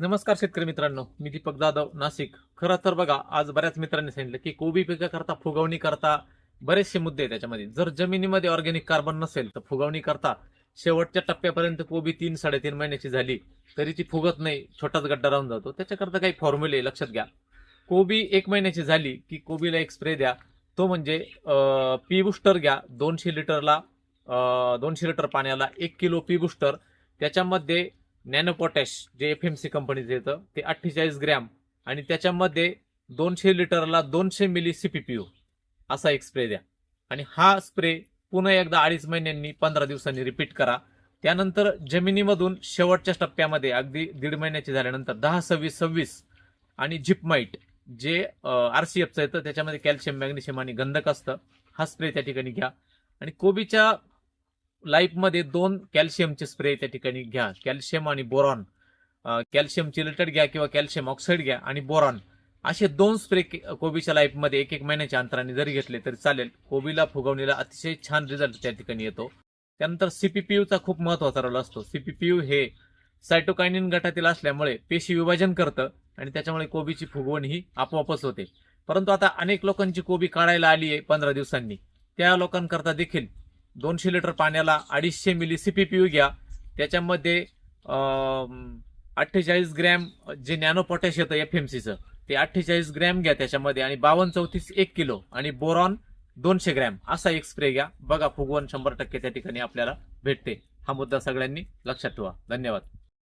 नमस्कार शेतकरी मित्रांनो मी दीपक जाधव नाशिक. खरं तर बघा आज बऱ्याच मित्रांनी सांगितलं की कोबी पिकाकरता फुगवणी करता बरेचसे मुद्दे आहेत त्याच्यामध्ये. जर जमिनीमध्ये ऑर्गॅनिक कार्बन नसेल तर फुगवणी करता. शेवटच्या टप्प्यापर्यंत कोबी तीन साडेतीन महिन्याची झाली तरी ती फुगत नाही छोटाच गड्डा राहून जातो. त्याच्याकरता काही फॉर्म्युले लक्षात घ्या. कोबी एक महिन्याची झाली की कोबीला एक स्प्रे द्या. तो म्हणजे पी बुस्टर घ्या दोनशे लिटरला दोनशे लिटर पाण्याला एक किलो पी बुस्टर त्याच्यामध्ये नॅनो पोटॅश जे एफ एम सी कंपनीचं येतं ते अठ्ठेचाळीस ग्रॅम आणि त्याच्यामध्ये दोनशे लिटरला दोनशे milli C P P O असा एक स्प्रे द्या. आणि हा स्प्रे पुन्हा एकदा अडीच महिन्यांनी पंधरा दिवसांनी रिपीट करा. त्यानंतर जमिनीमधून शेवटच्या टप्प्यामध्ये अगदी दीड महिन्याची झाल्यानंतर दहा सव्वीस सव्वीस आणि झिपमाईट जे आरसीएफचं येतं त्याच्यामध्ये कॅल्शियम मॅग्नेशियम आणि गंधक असतं हा स्प्रे त्या ठिकाणी घ्या. आणि कोबीच्या लाईफमध्ये दोन कॅल्शियमचे स्प्रे त्या ठिकाणी घ्या. कॅल्शियम आणि बोरॉन. कॅल्शियम चिलेटेड घ्या किंवा कॅल्शियम ऑक्साईड घ्या आणि बोरॉन. असे दोन स्प्रे कोबीच्या लाईफमध्ये एक एक महिन्याच्या अंतराने जरी घेतले तरी चालेल. कोबीला फुगवणीला अतिशय छान रिझल्ट त्या ठिकाणी येतो. त्यानंतर सीपीपीयूचा खूप महत्त्वाचा रोल असतो. सीपीपीयू हे सायटोकायनिन गटातील असल्यामुळे पेशी विभाजन करतं आणि त्याच्यामुळे कोबीची फुगवण ही आपोआपच होते. परंतु आता अनेक लोकांची कोबी काढायला आली आहे पंधरा दिवसांनी. त्या लोकांकरता देखील दोनशे लिटर पाण्याला अडीचशे milli C P P U घ्या. त्याच्यामध्ये अठ्ठेचाळीस ग्रॅम जे नॅनो पोटॅश येतं एफ एम सीचं ते अठ्ठेचाळीस ग्रॅम घ्या त्याच्यामध्ये आणि बावन्न चौतीस एक किलो आणि बोरॉन दोनशे ग्रॅम असा एक स्प्रे घ्या. बघा फुगवण शंभर टक्के त्या ठिकाणी आपल्याला भेटते. हा मुद्दा सगळ्यांनी लक्षात ठेवा. धन्यवाद.